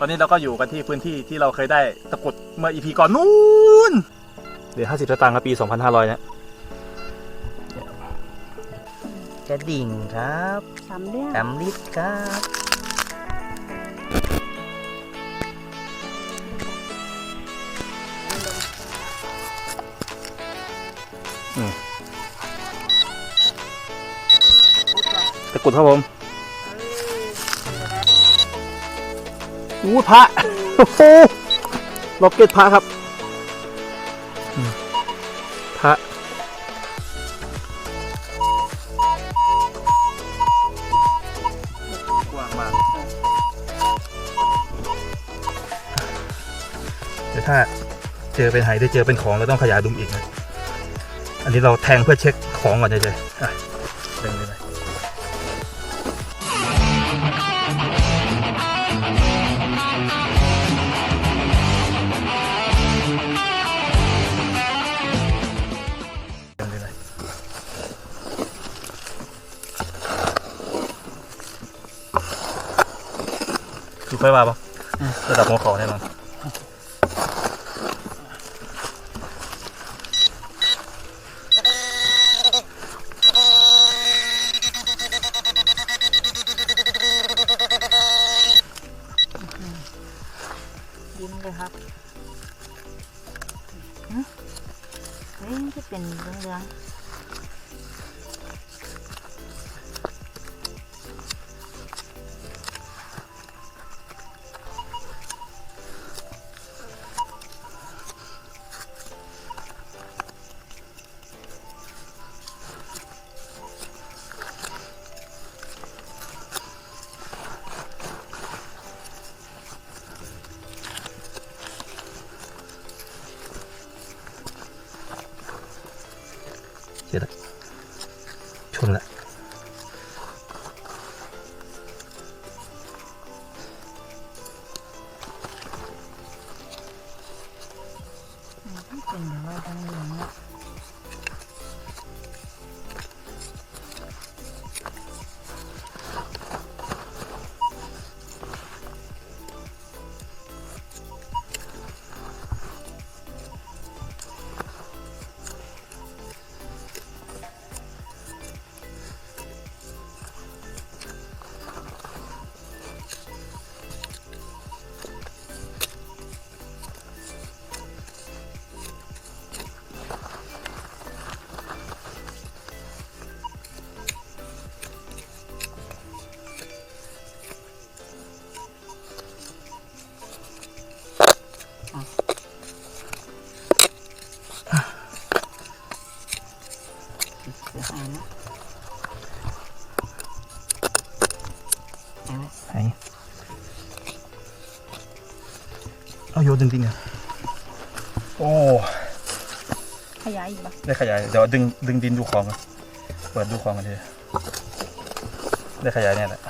ตอนนี้เราก็อยู่กันที่พื้นที่ที่เราเคยได้ตะกรุดเมื่ออีพีก่อนนู้นเหลือห้าสิบตางค์ครับปีสองพันห้าร้อยเนี่ยกระดิ่งครับสามเรื่องสำลิดครับตะกรุดครับผม อู้พระโอ้โหล็อกเก็ตพระครับพระกว้างมากเดี๋ยวถ้าเจอเป็นไหหรือเจอเป็นของเราต้องขยายดุมอีกนะ อันนี้เราแทงเพื่อเช็คของก่อนเฉยๆ ดูค่อยว่าปะร เอาโยนจริงๆอะโอ้ขยายอีกปะได้ขยายเดี๋ยวดึงดึงดินดูของก่อนเปิดดูของกันทีได้ขยายเนี่ยแหละ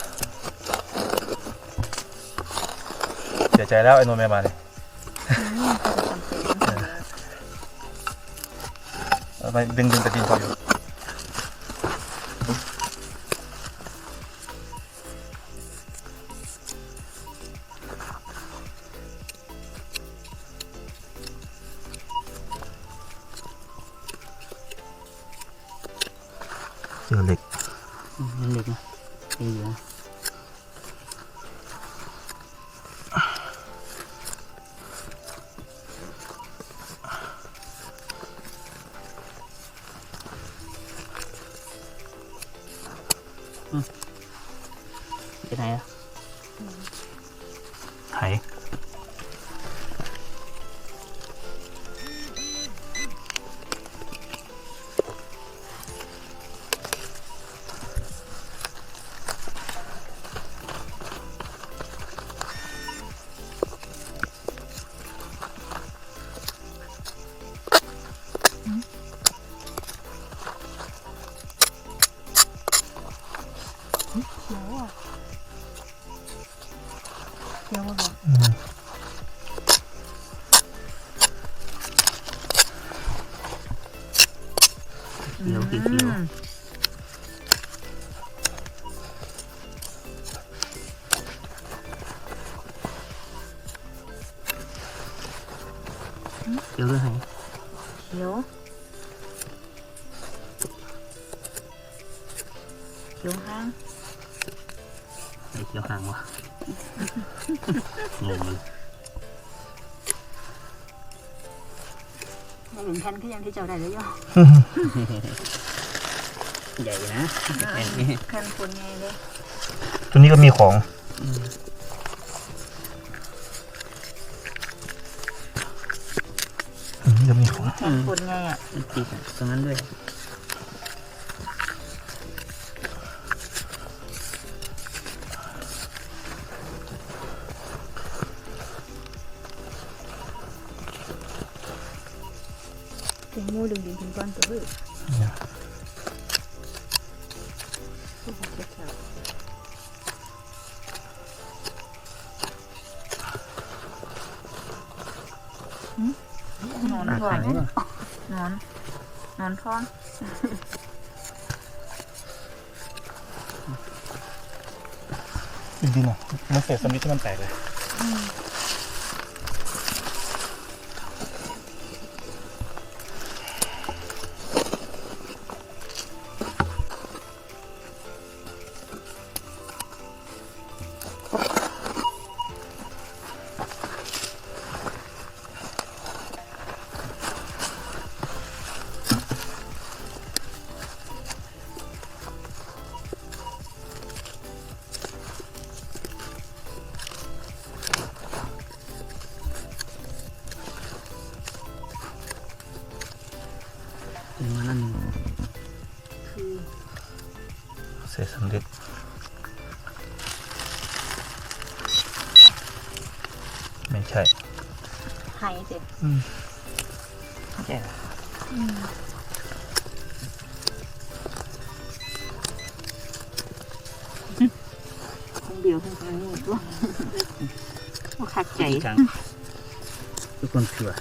เสียใจแล้วไอ้นนท์ไม่มาเลยนี่เขาจะจำเป็นเอาไปดึงดึงแต่ดินพออยู่ เจอเหล็กอืมยังเด็กนะยังอยู่ สีเขียวเขียวด้วยไงเขียวเขียวห้างไอเขียวห้างวะงงเลย หลุมแทนก็ยังที่เจ้าได้แล้วย่อใหญ่นะแค่นี้คันคนไงเลยตัวนี้ก็มีของอืมอันนี้ก็มีของคันคนไงอะมันติดอะตรงนั้นด้วย ถึงมูดึงดึงถึงก้อนตัวเฮ้ยเนี่ยโอ้โหเจ็บแขวหืมนอนหน้าก่อขานยนะวะนอนนอนท้องจริงๆอะมันเศษสมิธที่มันแตกเลย คงเบียวขึ้นไปนี่ตัวว่าขัดใจจังทุกคนเถื่อ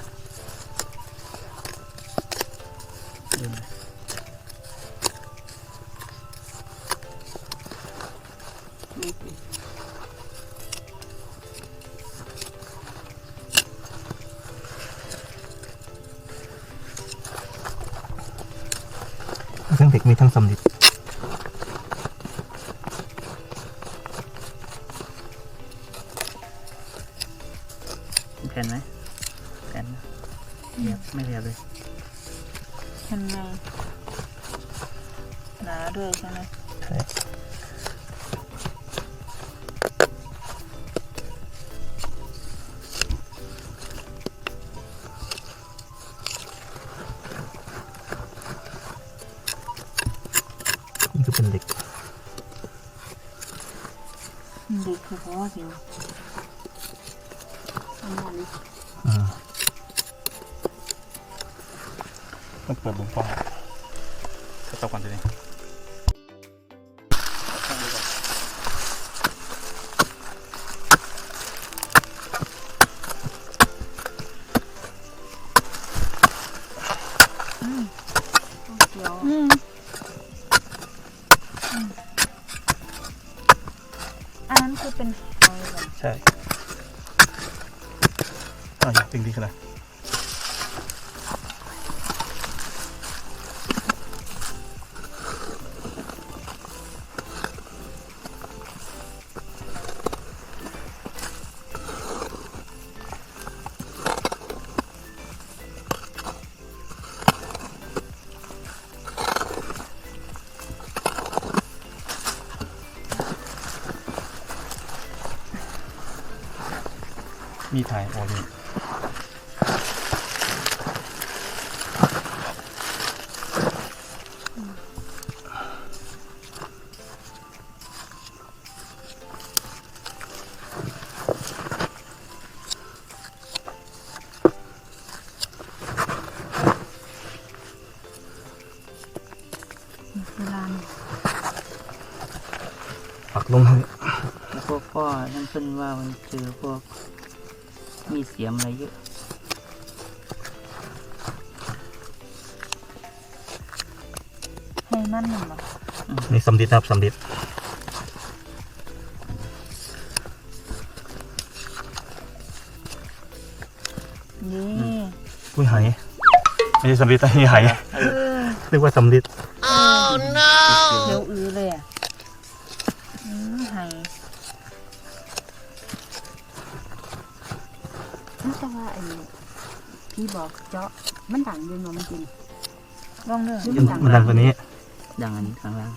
เดินไปมีทั้งเด็กมีทั้งสมิธแผ่นไหมแผ่นนะเรียบไม่เรียบเลยทำไงหนาด้วยใช่ไหมใช่นี่ก็เป็นเหล็กเด็กคือเพราะว่าเดียว ต้อง มีถ่ายโอ้ยเวลาปักลงให้แล้วพวกพ่อท่านเพิ่นว่ามันเจอพวก มีเสียมอะไรเยอะให้มันหนึ่งเหรอนี่สำลิดนะครับสำลิดนี่อุ้ยหายไม่ใช่สำลิดแต่นี่หายนึกว่าสำลิดเดี๋ พี่บอกเจาะมันดังอยืนนมจริงลองเด้อมันดังกว่านี้ ดังอันนี้ข้างล่าง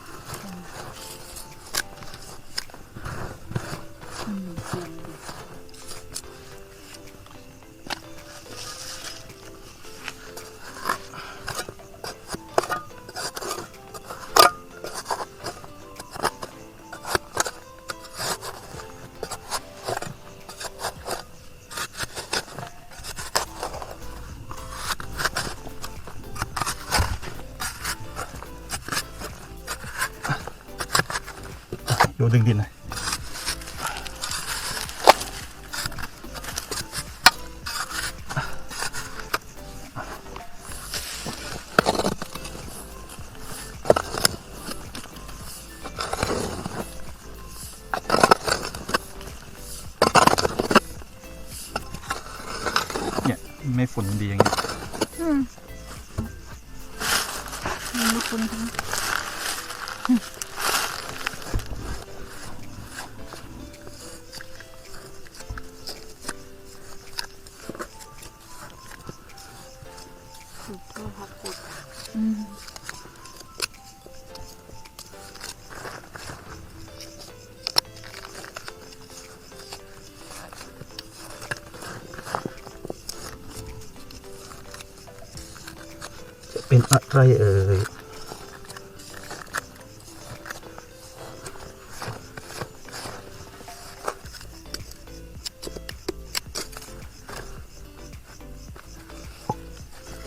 เป็นอะไรเอ่ย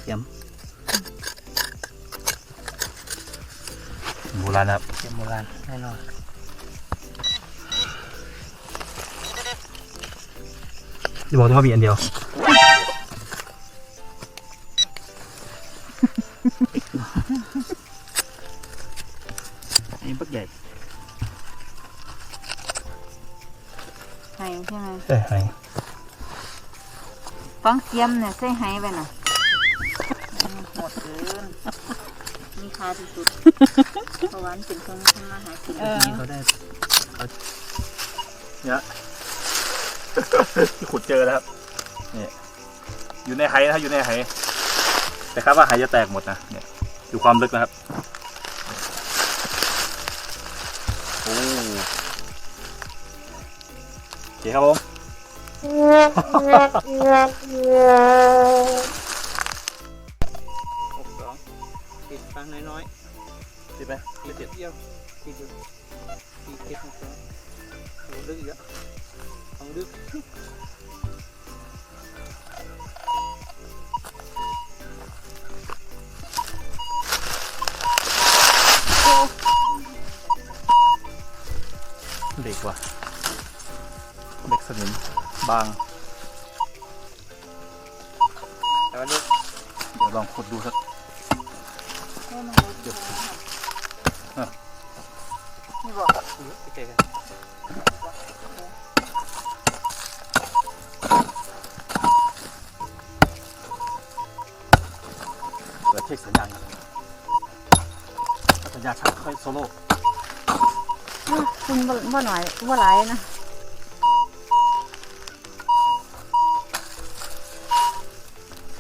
เสียมโบราณนะครับเสียมโบราณแน่นอนที่บอกว่ามีอันเดียว ช่ไหมใช่ไหมฟังเสียมเนี่ยใส่ไห้ไปน่ะอืมหมดเกินมีค่าที่สุดเพราะวามันเป็นเครื่องทำมาหากินนี่เขาได้เนี่ยที่ขุดเจอแล้วครับนี่อยู่ในไหนะครับอยู่ในไหแต่ครับว่าไหจะแตกหมดนะเนี่ยดูความลึกนะครับ โอเคครับผมหกสองติดฟังน้อยติดไหมๆติดเดียวติดอยู่ติดเก็บหกสองเอาลึกอีกแล้วเอาลึกเหล็กว่ะเหล็ก สนิมบาง แต่ว่าลึกเดี๋ยวลองขุดดูสักเดี๋ยวอะนี่บอกใกล้ๆกันเดี๋ยวเช็คสัญญาณก่อนถ้าสัญญาณชัดค่อยโซโล่คุณบ่บ่หน่อยบ่หลายนะ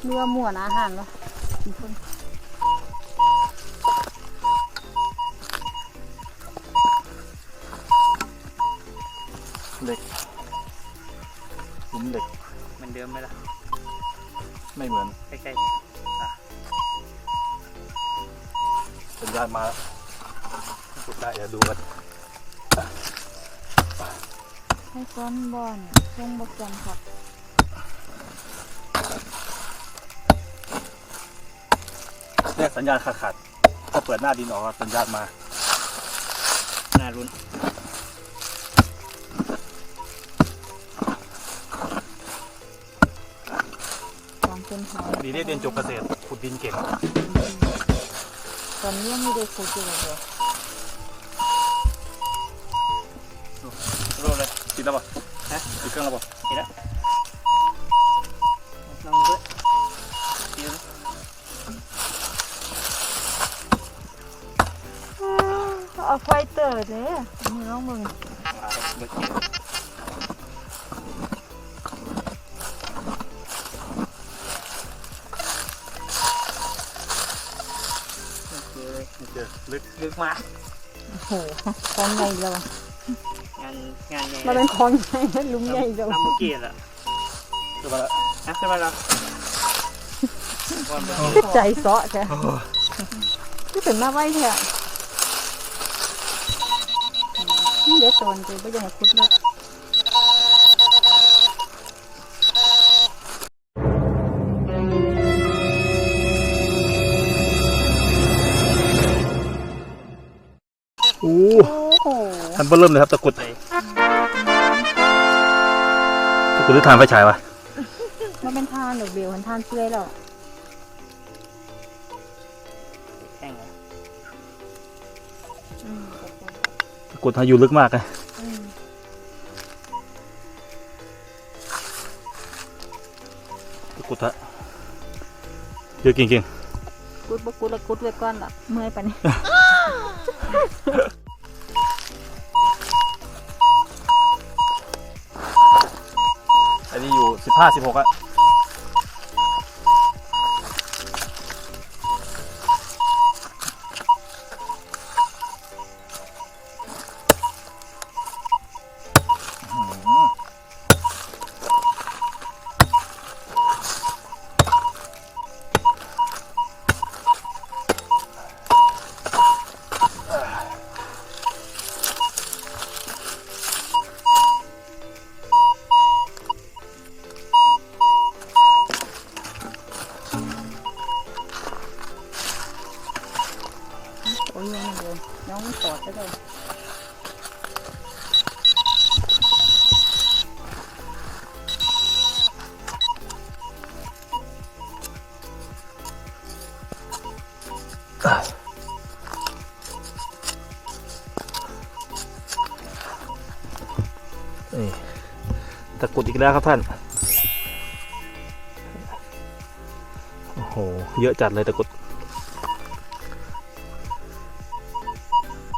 เรือหมวนอาหารวะคุณเหล็กหลุมเหล็กเหมันเดิมไหมล่ะ ไม่เหมือนใกล้สัญญาณมาแล้วขุดได้เดี๋ยวดูกันให้ก้อนบอนทรงบกจันครับ เนี่ย สัญญาณขาดขาดๆถ้าเปิดหน้าดินออกสัญญาณมาๆน่ารุนสองเป็นหอยดีได้เรียนจบเกษตรขุดดินเก่งตอนนี้ยังไม่ได้คุยกันเลยรู้เลยติดแล้วป่ะฮะติดเครื่องแล้วป่ะเห็นแล้วลองด้วย ลองมึงเจอลึกลึกมากโอ้โหคลองใหญ่แล้วงานงานใหญ่มาเป็นคลองใหญ่นะลุมใหญ่แล้วลำเมื่อกี้แหละคือมาแล้วนะใช่ไหมล่ะใจเสาะใช่ที่ถึงมาไว้เถอะ นี่เด็ดตอนกูไม่อยากให้คุดเลยโอ้โอ้โหทันเบอร์เริ่มเลยครับตะกรุดตะกรุดหรือทานไฟฉายวะมันเป็นทานหรือเบลมันทานเปื่อยแล้ว กรุดให้อยู่ลึกมากเลยอืมตะกรุดฮะเยอะจริงกุดบกุดแล้วกุดไว้ก่อนละเมื่อยปะนี่ๆอันนี้อยู่สิบห้าสิบหกอะ ตะกรุดอีกแล้วครับท่าน โอ้โห เยอะจัดเลยตะกรุด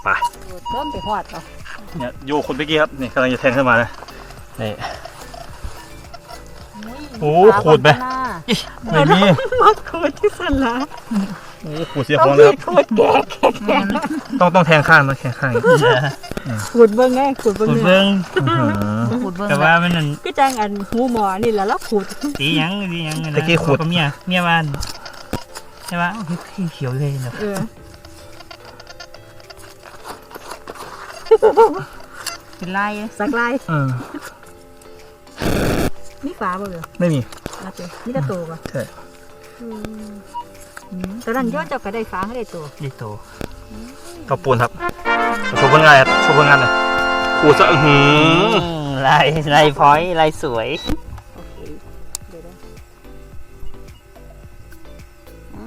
ไปโดดต้นไปหอดเอาเนี่ยโยคนเมื่อกี้ครับ นี่กำลังจะแทงขึ้นมานะนี่โอ้ขูดไหมไม่มีมาขูดที่สันละโอ้ขูดเสียของเลยครับขูดแก่แก่ต้องต้องแทงข้างนะแทงข้างอย่างนี้ขูดเบิ่งไงขูดเบิ่งขุดเนี่ยเบิ้งอื้อหือขุด เบิ้งแต่ว่ามันนั่นก็จังอันหูหมอนี่แหละแล้วขูดตีหยังตีหยังนะตะกี้ขุด กับเมียเมียบ้านใช่ปะโอ้ยเขียวเลยนะเออเป็นลายเลยสักลายเออมีฝาบ่เหรอไม่มีมาเจอมีแต่ตัวป่ะใช่อืมอืมตอนนั้นย้อนเจ้าก็ได้ฝาให้ได้ตัวดีโตกระปูนครับโชว์ผลงานครับโชว์ผลงานหน่อยขูดซะอื้อหือ ลายลายพอยต์ลายสวยโอเค เดี๋ยวนะอื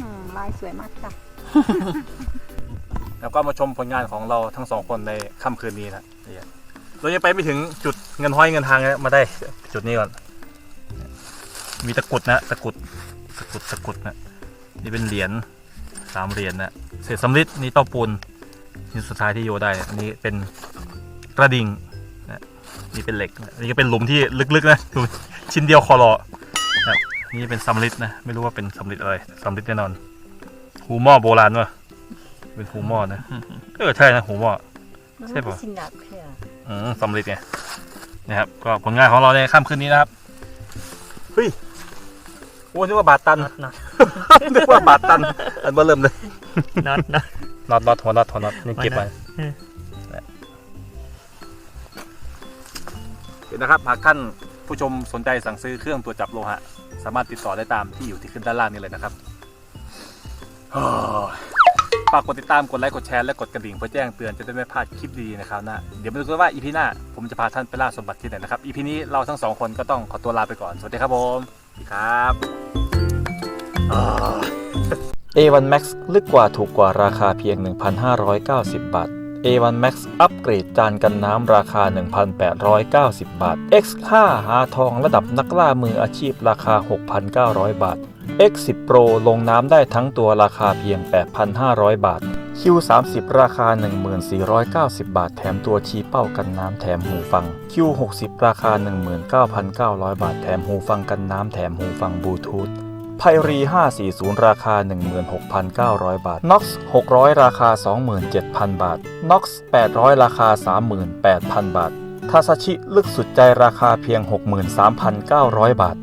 มลายสวยมากค่ะ แล้วก็มาชมผลงานของเราทั้งสองคนในค่ำคืนนี้นะเนี่ยเรายังไปไม่ถึงจุดเงินห้อยเงินทางนะมาได้จุดนี้ก่อน มีตะกรุดนะตะกรุดตะกรุดตะกรุดนะนี่เป็นเหรียญสามเหรียญนะเศษสำริดนี่เต้าปูนชิ้นสุดท้ายที่โยได้อันนี้เป็นกระดิ่ง นะนี่เป็นเหล็กนะนี่ก็เป็นหลุมที่ลึกๆนะดูชิ้นเดียวคอรอนะนี่เป็นสำริดนะ ไม่รู้ว่าเป็นสำริดอะไรสำริดแน่นอน หูหม้อโบราณวะเป็นหูหม้อนะเออใช่นะหูหม้อใช่ปะสิหนักแค่อืมสำเร็จไงนะครับ ก็ผลงานของเราในค่ำคืนนี้นะครับเฮ้ยโอ้นึกว่าบาทตันน็อตนึกว่าบาทตัน อันเบอร์เริ่มเลยน็อตน็อตน็อตน็อตหัวน็อตหัวน็อตนี่เก็บไว้ นะครับหากท่านผู้ชมสนใจสั่งซื้อเครื่องตัวจับโลหะ สามารถติดต่อได้ตามที่อยู่ที่ขึ้นด้านล่างนี้เลยนะครับฝากกดติดตามกดไลค์กดแชร์และกดกระดิ่งเพื่อแจ้งเตือนจะได้ไม่พลาดคลิปดีนะครับนะเดี๋ยวมาดูกันว่าอีพีหน้าผมจะพาท่านไปล่าสมบัติที่ไหนนะครับอีพีนี้เราทั้งสองคนก็ต้องขอตัวลาไปก่อนสวัสดีครับผมสวัสดีครับ A1 Max ลึกกว่าถูกกว่าราคาเพียง 1,590 บาท A1 Max อัปเกรดจานกันน้ำราคา 1,890 บาท X5 หาทองระดับนักล่ามืออาชีพราคา 6,900 บาท X10 Pro ลงน้ำได้ทั้งตัวราคาเพียง 8,500 บาท Q30 ราคา 1490 บาท แถมตัวชี้เป้ากันน้ำแถมหูฟัง Q60 ราคา 19,900 บาท แถมหูฟังกันน้ำแถมหูฟังบลูทูธ ไพรี 540 ราคา 16,900 บาท Nox 600 ราคา 27,000 บาท Nox 800 ราคา 38,000 บาท ทาซาชิลึกสุดใจราคาเพียง 63,900 บาท